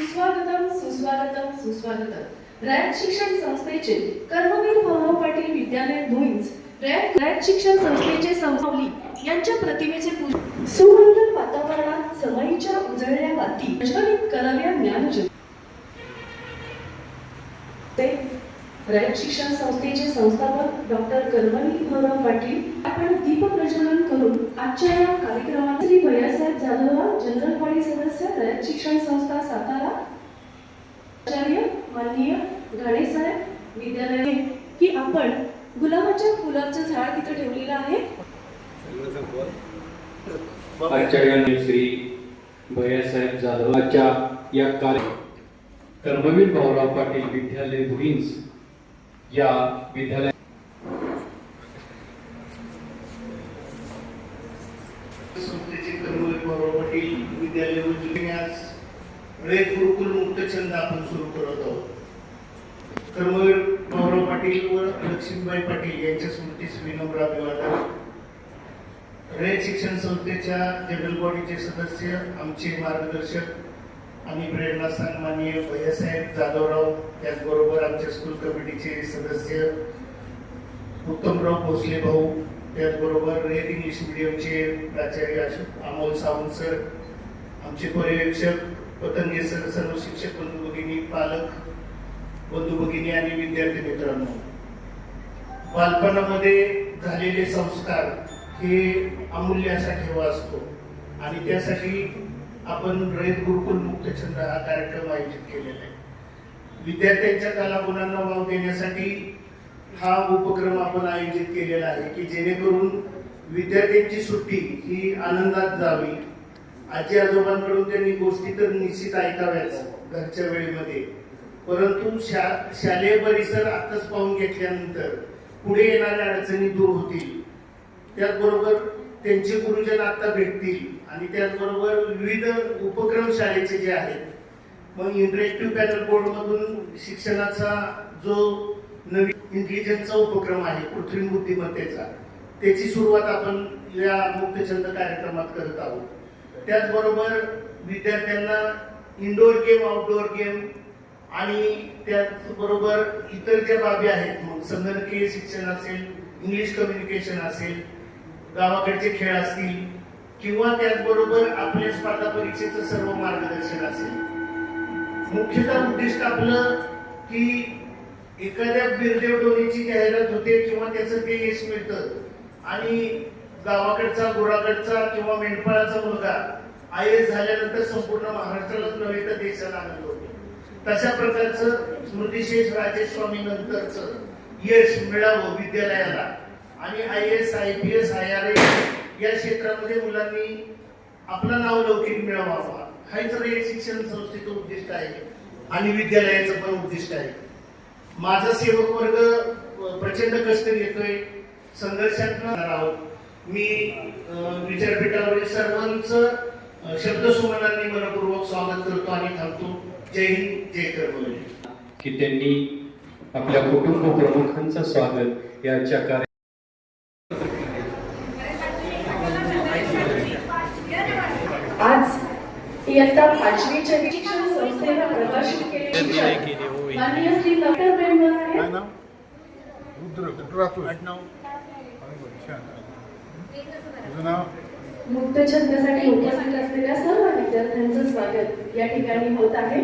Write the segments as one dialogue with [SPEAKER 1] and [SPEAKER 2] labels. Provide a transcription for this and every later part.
[SPEAKER 1] सुस्वागतम सुस्वागतम सुस्वागतम. रयत शिक्षण संस्थेचे कर्मवीर भाऊराव पाटील विद्यालय भुईंज. रयत रयत शिक्षण संस्थेचे संस्थावली यांच्या प्रतिमेचे पूजन. सुमंगल वातावरणात समईच्या उजळल्या वाती. प्रज्वलित कराव्या ज्ञानज्योती. रयत शिक्षण संस्थेचे संस्थापक डॉक्टर कर्मवीर गौरव पाटील आपण दीप प्रज्वलन करून आजच्या या कार्यक्रमात श्री भैयासाहेब जाधवराव जनरल बॉडी सदस्य रयत शिक्षण संस्था सातारा आचार्य माननीय घाणे साहेब विद्यालय की आपण गुलाबाच्या फुलाचं झाड तिथं ठेवलेलं आहे.
[SPEAKER 2] आचार्यांनी श्री भैयासाहेब जाधवाच्या या कार्य कर्मवीर भाऊराव पाटील विद्यालय भुईंज या विद्यालय
[SPEAKER 3] संस्थेचे कर्मवीर गौरव पाटील विद्यालय उजनी आज रयत गुरुकुल मुक्त छंद आपण सुरू करत आहोत. कर्मवीर गौरव पाटील व लक्ष्मीबाई पाटील यांच्या स्मृतीस विनम्र अभिवादन. रयत शिक्षण संस्थेच्या जनरल बॉडीचे सदस्य आमचे मार्गदर्शक आणि प्रेरणा सन्माननीय भैयासाहेब जाधवराव त्याचबरोबर आमच्या स्कूल कमिटीचे सदस्य उत्तमराव भोसले भाऊ त्याचबरोबर रेड इंग्लिश मिडियमचे प्राचार्य अशोक अमोल सावंत सर आमचे पर्यवेक्षक पतंगे सर सर्व शिक्षक बंधू भगिनी पालक बंधू भगिनी आणि विद्यार्थी मित्रांनो. बालपणामध्ये झालेले संस्कार हे अमूल्य असा ठेवा असतो. आणि त्यासाठी आपण रयत गुरुकुल मुक्तछंद हा कार्यक्रम आयोजित केलेला आहे. विद्यार्थ्यांच्या कलागुणांना वाव देण्यासाठी हा उपक्रम आपण आयोजित केलेला आहे की जेणेकरून विद्यार्थ्यांची सुट्टी ही आनंदात जावी. आजी आजोबांकडून त्यांनी गोष्टी तर निश्चित ऐकाव्याच घरच्या वेळेमध्ये. परंतु शा शालेय परिसर आताच पाहून घेतल्यानंतर पुढे येणाऱ्या अडचणी दूर होतील. त्याचबरोबर त्यांचे गुरुजन आता भेटतील. आणि त्याचबरोबर विविध उपक्रम शाळेचे जे आहेत मग इंटरेक्टिव्ह पॅनल बोर्डमधून शिक्षणाचा जो नवीन इंटेलिजन्सचा उपक्रम आहे कृत्रिम बुद्धिमत्तेचा त्याची सुरुवात आपण या मुक्तछंद कार्यक्रमात करत आहोत. त्याचबरोबर विद्यार्थ्यांना इनडोअर गेम आउटडोअर गेम आणि त्याचबरोबर इतर ज्या बाबी आहेत मग संगणकीय शिक्षण असेल इंग्लिश कम्युनिकेशन असेल गावाकडचे खेळ असतील किंवा त्याचबरोबर आपल्या स्पर्धा परीक्षेचं सर्व मार्गदर्शन असेल. मुख्यतः उद्दिष्ट आपलं की एखाद्या बिरदेव डोनीची जाहिरात होते किंवा त्याचं ते यश मिळतं. आणि गावाकडचा गुराकडचा किंवा मेंढपाळाचा मुलगा आय एस झाल्यानंतर संपूर्ण महाराष्ट्रालाच नव्हे तर देशाला आनंद होतो. तशा प्रकारचं स्मृतिशेष राजेश स्वामी नंतरचं यश मिळावं विद्यालयाला. आणि I S I P S I R या क्षेत्रामध्ये मुलांनी आपला नाव लौकिक मिळवावा. हा तर एक शिक्षण संस्थेचं उद्दिष्ट आहे. आणि विद्यालयाचं पण उद्दिष्ट आहे. माझा सेवक वर्ग प्रचंड कष्ट घेतोय. संघर्षात आहोत. मी विद्यापीठावरील सर्वांचं शब्दसुमनांनी मनपूर्वक स्वागत करतो आणि थांबतो. जय हिंद जय कर्मवीर
[SPEAKER 2] की त्यांनी आपल्या कुटुंब प्रमुखांचं स्वागत याच्या कार्य
[SPEAKER 1] इयत्ता पाचवीच्या शिक्षण संस्थेनं प्रकाशित माननीय श्री डॉक्टर
[SPEAKER 4] तुझं नाव?
[SPEAKER 1] मुक्तछंदासाठी उपस्थित असलेल्या सर्व विद्यार्थ्यांचं स्वागत या ठिकाणी होत आहे.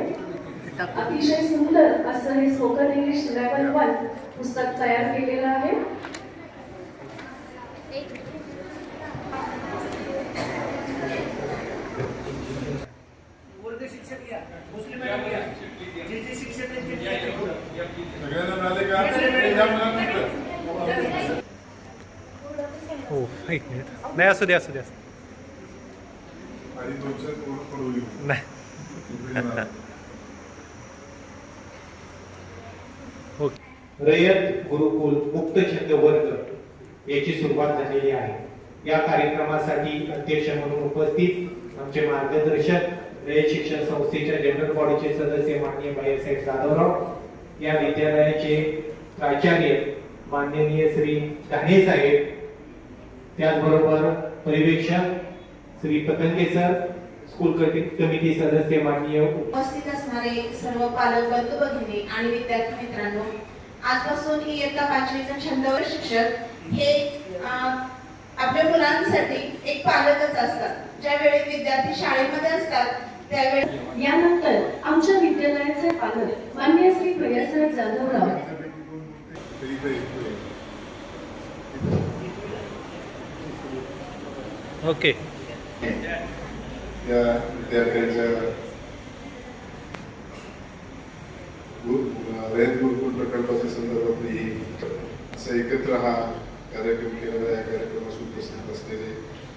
[SPEAKER 1] अतिशय सुंदर असं हे स्पोकन इंग्लिश लेवल वन पुस्तक तयार केलेलं आहे
[SPEAKER 3] वर्ग शिक्षक या मुस्लिम मॅडम या जे जे शिक्षक आहेत ते या पुढं.
[SPEAKER 4] सगळ्यांना मिळाले का या मुलांना इकडं.
[SPEAKER 5] नाही असू दे असू दे असू. नाही.
[SPEAKER 6] रयत गुरुकुल मुक्त छंद वर्ग याची सुरुवात झालेली आहे. या कार्यक्रमासाठी अध्यक्ष म्हणून उपस्थित आमचे मार्गदर्शक रयत शिक्षण संस्थेच्या जनरल बॉडीचे सदस्य माननीय बाळासाहेब जाधवराव या विद्यालयाचे प्राचार्य माननीय श्री साहेब त्याचबरोबर पर्यवेक्षक Shri Patange sir school committee committee सदस्य माननीय
[SPEAKER 7] उपस्थित असणारे सर्व पालक बंधू भगिनी आणि विद्यार्थी मित्रांनो आजपासून ही इयत्ता पाचवीचे छंदवर शिक्षक हे आपल्या मुलांसाठी एक पालकच असतात. ज्यावेळी विद्यार्थी शाळेमध्ये असतात त्यावेळी
[SPEAKER 1] यानंतर आमच्या विद्यालयाचे पालक मान्य श्री भैयासाहेब जाधवराव.
[SPEAKER 5] ओके.
[SPEAKER 4] या विद्यार्थ्यांच्या रयत गुरुकुल प्रकल्पाच्या संदर्भातली असं एकत्र हा कार्यक्रम केलेला या कार्यक्रमास उपस्थित असलेले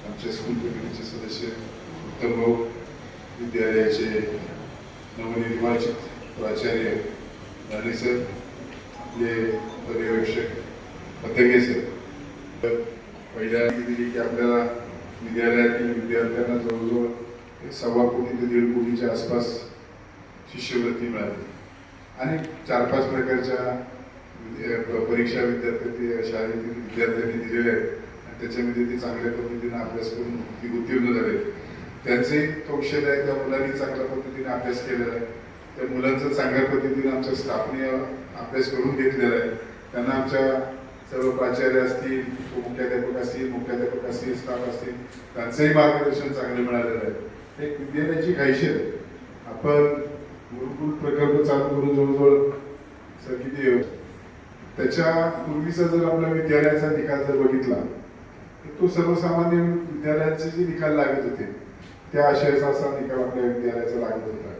[SPEAKER 4] आमचे स्कूल कमिटीचे सदस्य उत्तम भाऊ विद्यालयाचे नवनिर्वाचित प्राचार्य राणे सर आपले पर्यवेक्षक पतंगे सर. तर पहिल्या दिली की आपल्याला विद्यालयातील विद्यार्थ्यांना जवळजवळ सव्वा कोटी ते दीड कोटीच्या आसपास शिष्यवृत्ती मिळाली. आणि चार पाच प्रकारच्या परीक्षा विद्यार्थी शाळेतील विद्यार्थ्यांनी दिलेल्या आहेत. आणि त्याच्यामध्ये ते चांगल्या पद्धतीने अभ्यास करून ती उत्तीर्ण झाले. त्यांचे कौशल्य आहे त्या मुलांनी चांगल्या पद्धतीने अभ्यास केलेला आहे. त्या मुलांचं चांगल्या पद्धतीने आमच्या स्थापनीय अभ्यास करून घेतलेला आहे. त्यांना आमच्या सर्व प्राचार्य असतील मुख्याध्यापक असतील मुख्याध्यापक असतील स्टाफ असतील त्यांचंही मार्गदर्शन चांगलं मिळालेलं आहे. एक विद्यालयाची खायशी आहे. आपण गुरुकुल प्रकल्प चालू करून जवळजवळ सर किती आहे? त्याच्या पूर्वीचा जर आपल्या विद्यालयाचा निकाल जर बघितला तर तो सर्वसामान्य विद्यालयाचे जे निकाल लागत होते त्या आशयाचा असा निकाल आपल्या विद्यालयाचा लागत होता.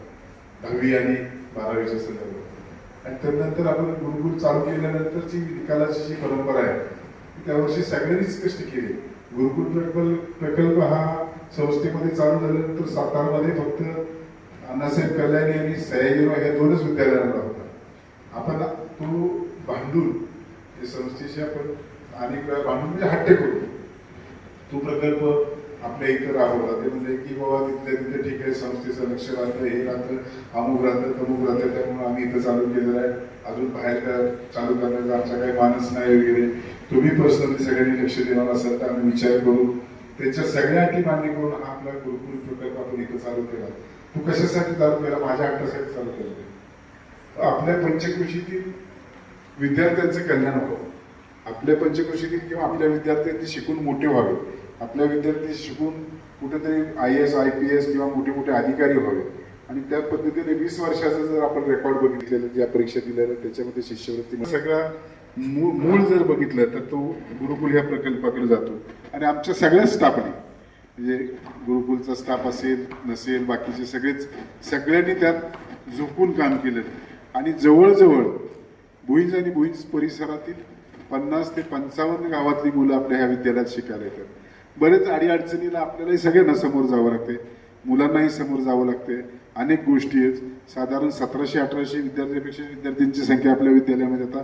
[SPEAKER 4] दहावी आणि बारावीच्या संदर्भात. आणि त्यानंतर आपण गुरुकुल चालू केल्यानंतरची निकालाची जी परंपरा आहे त्या त्यावर्षी सगळ्यांनीच कष्ट केली. गुरुकुल प्रकल्प प्रकल्प हा संस्थेमध्ये चालू झाल्यानंतर सातारमध्ये फक्त अण्णासाहेब कल्याणी आणि सयाजीराव या दोनच विद्यालयांना होता. आपण तो भांडून या संस्थेशी आपण अनेक वेळा भांडून म्हणजे हट्टे करू तो प्रकल्प आपल्या इथं राबवला ते म्हणजे की बाबा तिथल्या तिथे ठीक आहे संस्थेचं लक्ष राहतं हे राहतं अमुक राहतं तमुक राहतं त्यामुळे आम्ही इथं चालू केलेलं आहे. अजून बाहेर चालू करण्याचा आमचा काही मानस नाही वगैरे. तुम्ही पर्सनली सगळ्यांनी लक्ष देणार असाल तर आम्ही विचार करू. त्याच्या सगळ्या अटी मान्य करून हा आपला गुरुकुल प्रकल्प आपण इथं चालू केला. तू कशासाठी चालू केला? माझ्या हट्टासाठी चालू केला. आपल्या पंचकृषीतील विद्यार्थ्यांचं कल्याण व्हावं. आपल्या पंचकृषीतील किंवा आपल्या विद्यार्थ्यांनी शिकून मोठे व्हावे. आपल्या विद्यार्थी शिकून कुठेतरी I S I P S किंवा मोठे मोठे अधिकारी व्हावे. आणि त्या पद्धतीने वीस वर्षाचं जर आपण रेकॉर्ड बघितलेलं ज्या परीक्षा दिलेल्या त्याच्यामध्ये शिष्यवृत्ती सगळा मूळ मूळ जर बघितलं तर तो गुरुकुल ह्या प्रकल्पाकडे जातो. आणि आमच्या सगळ्या स्टाफने म्हणजे गुरुकुलचा स्टाफ असेल नसेल बाकीचे सगळेच सगळ्यांनी त्यात झोकून काम केलं. आणि जवळजवळ भुईंज आणि भुईंज परिसरातील पन्नास ते पंचावन्न गावातली मुलं आपल्या ह्या विद्यालयात शिकायला येतात. बरेच अडीअडचणीला आपल्यालाही सगळ्यांना समोर जावं लागते मुलांनाही समोर जावं लागते अनेक गोष्टी आहेत. साधारण सतराशे अठराशे विद्यार्थ्यापेक्षा विद्यार्थ्यांची संख्या आपल्या विद्यालयामध्ये आता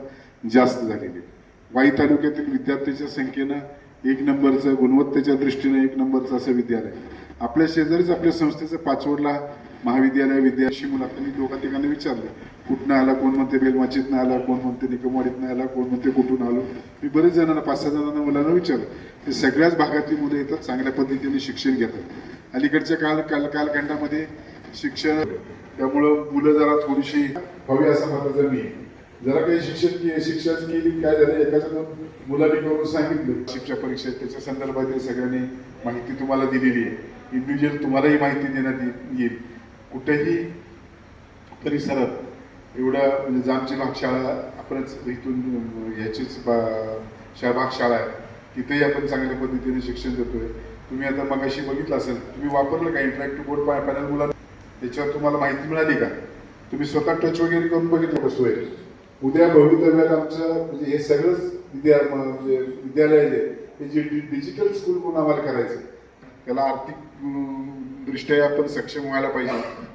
[SPEAKER 4] जास्त झालेली आहे. वाई तालुक्यातील विद्यार्थ्यांच्या संख्येनं एक नंबरचं गुणवत्तेच्या दृष्टीनं एक नंबरचं असं विद्यालय आपल्या शेजारीच आपल्या संस्थेचं पाचवडला महाविद्यालय विद्यार्थी मुलांनी दोघा ठिकाणी विचारलं. कुठनं आला कोण म्हणते बेलमाचीतनं आला कोण म्हणते निकमवाडीतनं आला कोण म्हणते कुठून आलो? मी बरेच जणांना पाच सहा जणांना मुलांना विचारलं. ते सगळ्याच भागातली मुलं येतात चांगल्या पद्धतीने शिक्षण घेतात. अलीकडच्या काल काल कालखंडामध्ये शिक्षण त्यामुळं मुलं जरा थोडीशी हवी असं माझं मी जरा काही शिक्षण के- शिक्षण केली काय झालं एकाच्या दोन मुलांनी करून सांगितलं. शिक्षा परीक्षा त्याच्या संदर्भात सगळ्यांनी माहिती तुम्हाला दिलेली आहे. इंडिव्हिज्युअल तुम्हालाही माहिती देण्यात येईल. कुठेही परिसरात एवढ्या म्हणजे जामची भागशाळा आपणच इथून ह्याचीच बा- शा भागशाळा आहे. तिथेही आपण चांगल्या पद्धतीने शिक्षण देतोय. तुम्ही आता मगाशी बघितलं असेल तुम्ही वापरलं का इंटरॅक्टिव्ह बोर्ड पॅनल मुलांना? त्याच्यावर तुम्हाला माहिती मिळाली का? तुम्ही स्वतः टच वगैरे करून बघितलं कसं आहे उद्या भवितव्याला आमचं म्हणजे हे सगळंच विद्या म्हणजे विद्यालय आहे हे जे डिजिटल स्कूल म्हणून आम्हाला करायचं त्याला आर्थिक दृष्ट्या आपण सक्षम व्हायला पाहिजे.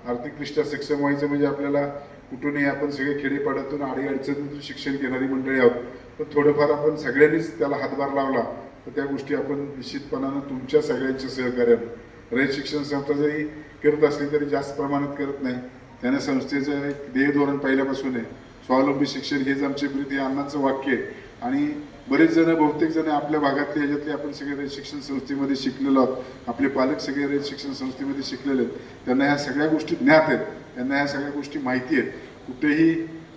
[SPEAKER 4] आर्थिकदृष्ट्या सक्षम व्हायचं म्हणजे आपल्याला कुठूनही आपण सगळे खेडेपाड्यातून आडी अडचणीतून शिक्षण घेणारी मंडळी आहोत. पण थोडंफार आपण सगळ्यांनीच त्याला हातभार लावला तर त्या गोष्टी आपण निश्चितपणानं तुमच्या सगळ्यांच्या सहकार्यानं. रयत शिक्षण संस्था जरी करत असली तरी जास्त प्रमाणात करत नाही. त्याने संस्थेचं एक ध्येय धोरण पहिल्यापासून आहे. स्वावलंबी शिक्षण हेच आमचे प्रीती अण्णांचं वाक्य आहे. आणि बरेच जण बहुतेक जण आपल्या भागातले ह्याच्यातले आपण सगळे शिक्षण संस्थेमध्ये शिकलेलो आहोत. आपले पालक सगळे शिक्षण संस्थेमध्ये शिकलेले आहेत. त्यांना ह्या सगळ्या गोष्टी ज्ञात आहेत. त्यांना ह्या सगळ्या गोष्टी माहिती आहेत. कुठेही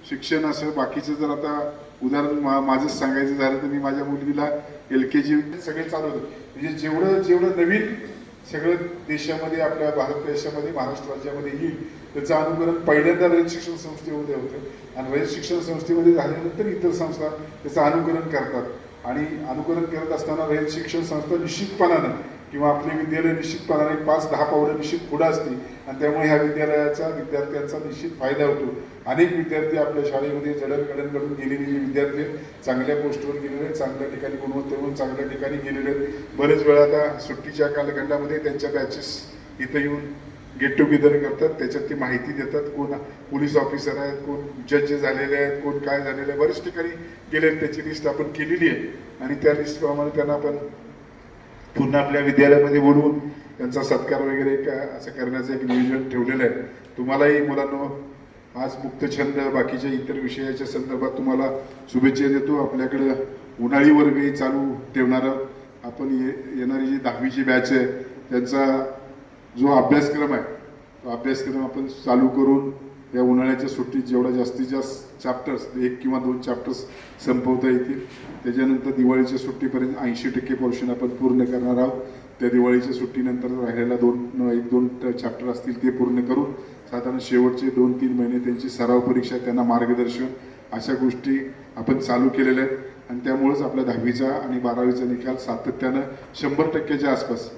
[SPEAKER 4] शिक्षण असं बाकीचं जर आता उदाहरण मा- माझंच सांगायचं झालं तर मी माझ्या मुलगीला एल के जी सगळे चालवतो. म्हणजे जेवढं जेवढं नवीन सगळं देशामध्ये आपल्या भारत देशामध्ये महाराष्ट्र राज्यामध्ये येईल. त्याचं अनुकरण पहिल्यांदा रयत शिक्षण संस्थेमध्ये होतं. आणि रयत शिक्षण संस्थेमध्ये झाल्यानंतर इतर संस्था त्याचं अनुकरण करतात. आणि अनुकरण करत असताना रयत शिक्षण संस्था निश्चितपणानं किंवा आपले विद्यालय निश्चितपणाने पाच दहा पावलं निश्चित पुढं असते आणि त्यामुळे ह्या विद्यालयाचा विद्यार्थ्यांचा निश्चित फायदा होतो. अनेक विद्यार्थी आपल्या शाळेमध्ये जडणघडणकडून गेलेले विद्यार्थी चांगल्या पोस्टवर गेलेले आहेत चांगल्या ठिकाणी गुणवत्तेवरून चांगल्या ठिकाणी गेलेले आहेत. बरेच वेळा आता सुट्टीच्या कालखंडामध्ये त्यांच्या बॅचेस इथं येऊन गेट टुगेदर करतात त्याच्यात ती माहिती देतात कोण पोलीस ऑफिसर आहेत कोण जज झालेले आहेत कोण काय झालेलं आहे. बरेच ठिकाणी गेले त्याची लिस्ट आपण केलेली आहे. आणि त्या लिस्टप्रमाणे त्यांना आपण पुन्हा आपल्या विद्यालयामध्ये बोलवून त्यांचा सत्कार वगैरे का असं करण्याचं एक नियोजन ठेवलेलं आहे. तुम्हालाही मुलांनो आज मुक्तछंद बाकीच्या इतर विषयाच्या संदर्भात तुम्हाला शुभेच्छा देतो. आपल्याकडं उन्हाळी वर्गही चालू ठेवणारं. आपण ये येणारी जी दहावीची बॅच आहे त्यांचा जो अभ्यासक्रम आहे तो अभ्यासक्रम आपण चालू करून या उन्हाळ्याच्या सुट्टीत जेवढा जास्तीत जास्त चॅप्टर्स एक किंवा दोन चॅप्टर्स संपवता येतील त्याच्यानंतर दिवाळीच्या सुट्टीपर्यंत ऐंशी टक्के पोर्शन आपण पूर्ण करणार आहोत. त्या दिवाळीच्या सुट्टीनंतर राहिलेला दोन एक दोन चॅप्टर असतील ते पूर्ण करून साधारण शेवटचे दोन तीन महिने त्यांची सराव परीक्षा त्यांना मार्गदर्शन अशा गोष्टी आपण चालू केलेल्या आहेत. आणि त्यामुळेच आपल्या दहावीचा आणि बारावीचा निकाल सातत्यानं शंभर टक्क्याच्या आसपास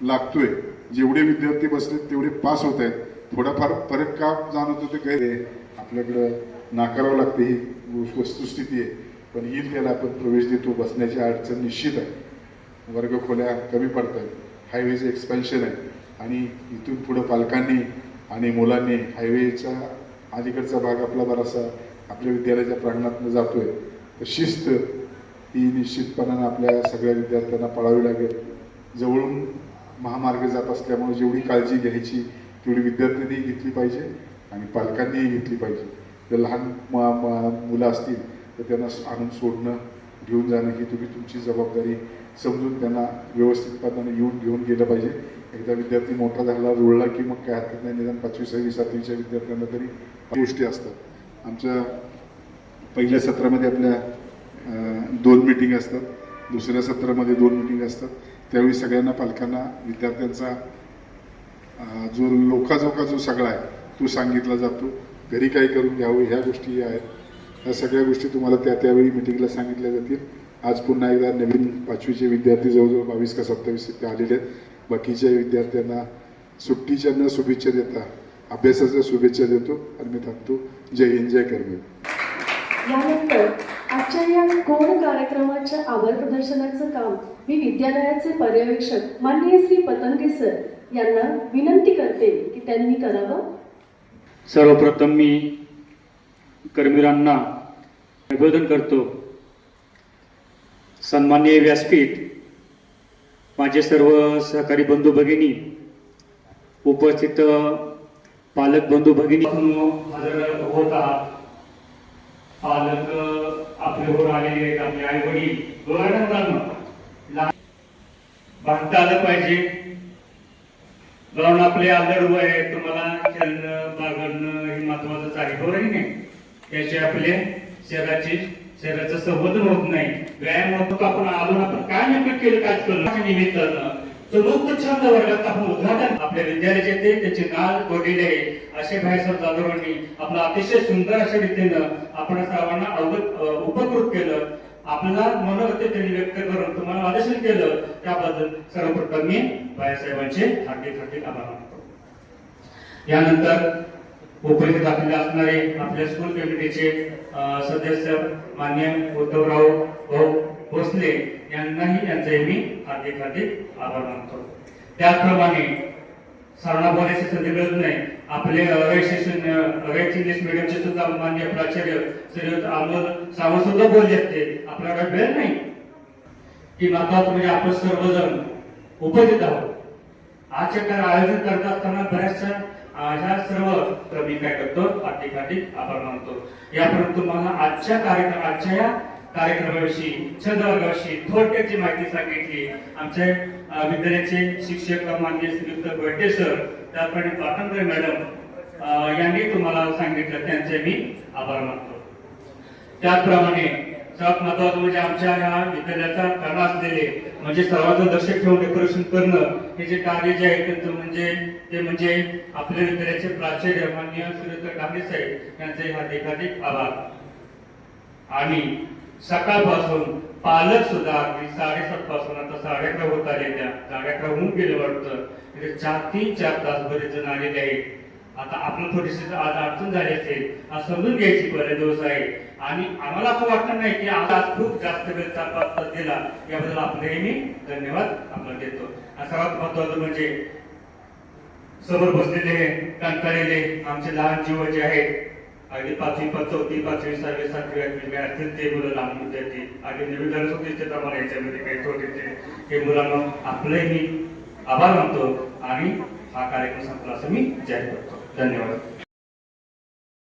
[SPEAKER 4] लागतोय. जेवढे विद्यार्थी बसलेत तेवढे पास होत आहेत. थोडाफार फरक का जाणवत होते गैरे आपल्याकडं नाकारावं लागते ही वस्तुस्थिती आहे. पण येईल त्याला आपण प्रवेश देतो बसण्याची अडचण निश्चित आहे. वर्ग खोल्या कमी पडतात. हायवेचं एक्सपेन्शन आहे. आणि इथून पुढं पालकांनी आणि मुलांनी हायवेचा अलीकडचा भाग आपला बरासा आपल्या विद्यालयाच्या प्रांगणातून जातोय. तर शिस्त ही निश्चितपणानं आपल्या सगळ्या विद्यार्थ्यांना पाळावी लागेल. जवळून महामार्ग जात असल्यामुळे जेवढी काळजी घ्यायची तेवढी विद्यार्थ्यांनीही घेतली पाहिजे आणि पालकांनीही घेतली पाहिजे. जर लहान मुलं असतील तर त्यांना आणून सोडणं घेऊन जाणं ही तुम्ही तुमची जबाबदारी समजून त्यांना व्यवस्थितपणाने येऊन घेऊन गेलं पाहिजे. एकदा विद्यार्थी मोठा झाला रुळला की मग काय हरकत नाही. निदान पाचवी सहावी सातवीच्या विद्यार्थ्यांना तरी गोष्टी असतात. आमच्या पहिल्या सत्रामध्ये आपल्या दोन मिटिंग असतात. दुसऱ्या सत्रामध्ये दोन मिटिंग असतात. त्यावेळी सगळ्यांना पालकांना विद्यार्थ्यांचा जो लोकाजोका जो सगळा आहे तो सांगितला जातो. घरी काय करून घ्यावं ह्या गोष्टी आहेत. ह्या सगळ्या गोष्टी तुम्हाला त्या त्यावेळी मिटिंगला सांगितल्या जातील. आज पुन्हा एकदा नवीन पाचवीचे विद्यार्थी जवळजवळ बावीस का सत्तावीस इथे आलेले आहेत. बाकीच्या विद्यार्थ्यांना सुट्टीच्या न शुभेच्छा देता अभ्यासाच्या शुभेच्छा देतो आणि मी थांबतो. जय हिंद जय करमेल
[SPEAKER 1] यानंतर आजच्या या कोण कार्यक्रमाच्या आभार प्रदर्शनाचं काम मी विद्यालयाचे पर्यवेक्षक माननीय श्री पतंगे सर यांना विनंती करते की त्यांनी करावं.
[SPEAKER 2] सर्वप्रथम मी कर्मीरांना अभिवादन करतो. सन्माननीय व्यासपीठ माझे सर्व सहकारी बंधू भगिनी उपस्थित पालक बंधू भगिनी. हजर होत आहात. पालक आपल्यावर आलेले आहेत. आपले आई वडील आलं पाहिजे. जाऊन आपले आदर आहे तुम्हाला खेळणं बागडणं हे महत्वाचंच आहे हो बरोबर आहे की नाही? त्याशिवाय आपले शरीराची शरीराचं संवर्धन होत नाही व्यायाम होतो आपण? अजून आपण काय नेमकं केलं काय केलं अशा निमित्तानं छंद वर्गात आपण उद्घाटन आपल्या विद्यालयाचे ते त्याचे नाव कोरलेले आहे. असे भाईसाहेब जाधवांनी आपलं अतिशय सुंदर अशा रीतीनं आपण सर्वांना अवगत उपकृत केलं. आपल्याला मनोगत त्यांनी व्यक्त करून तुम्हाला मार्गदर्शन केलं त्याबद्दल सर्वप्रथम मी बाळासाहेबांचे हार्दिक हार्दिक आभार मानतो. यानंतर उपस्थित आपल्याला असणारे आपल्या स्कूल कमिटीचे सदस्य मान्य उद्धवराव भाऊ भोसले यांनाही यांचे मी हार्दिक हार्दिक आभार मानतो. त्याचप्रमाणे सारणा बोलायची संधी मिळत नाही. आपले रजिस्ट्रेशन रयत इंग्लिश मिडियमचे सुद्धा मान्य प्राचार्य श्रीयुत अमोल सावंत सुद्धा बोलले ते. आपल्याला वेळ नाही. की महत्वाचं म्हणजे आपण सर्वजण उपस्थित आहोत. आजच्या काय आयोजन करत असताना बऱ्याचशा ह्या सर्व मी काय करतो हार्दिक हार्दिक आभार मानतो. यापर्यंत तुम्हाला आजच्या कार्यक्रम आजच्या या कार्यक्रमाविषयी छंद वर्गाविषयी थोडक्याची माहिती सांगितली. आमचे विद्यालयाचे शिक्षक मान्य श्रीयुक्त गोयटे सर त्याचप्रमाणे पाटणकर मॅडम यांनी तुम्हाला सांगितलं त्यांचे मी आभार मानतो. त्याचप्रमाणे सर्वात महत्वाचं म्हणजे आमच्या या विद्यालयाचा कला असलेले म्हणजे सर्वांचं लक्ष ठेवून डेकोरेशन करणं हे जे कार्य जे आहे त्यांचं म्हणजे ते म्हणजे आपल्या विद्यालयाचे प्राचार्य मान्य सुरेंद्र गांधी साहेब यांचे हार्दिक आभार. आणि सकाळपासून पालक सुद्धा अगदी साडेसात पासून आता साडे अकरा होत आले त्या. साडे अकरा होऊन गेले वाटतं. तिथे चार तीन चार तास बरेच जण आलेले आहेत. आता आपण थोडीशी आज अडचण झाली असेल आज समजून घ्यायची बरेच दिवस आहे. आणि आम्हाला असं वाटत नाही की आज आज खूप जास्त वेळ चार दिला. याबद्दल आपले मी धन्यवाद आपण देतो. सर्वात महत्वाचं म्हणजे समोर बसलेले कंटाळलेले आमचे लहान जीव जे आहेत. अगदी पाचवी पाच चौथी पाचवी सहावी सातवी आठवी मी असतील ते मुलं लहान विद्यार्थी आणि नवीन झालं होते ते आम्हाला याच्यामध्ये काही थोडे हे मुलांना आपलंही मी आभार मानतो आणि हा कार्यक्रम संपला असं मी जाहीर करतो धन्यवाद।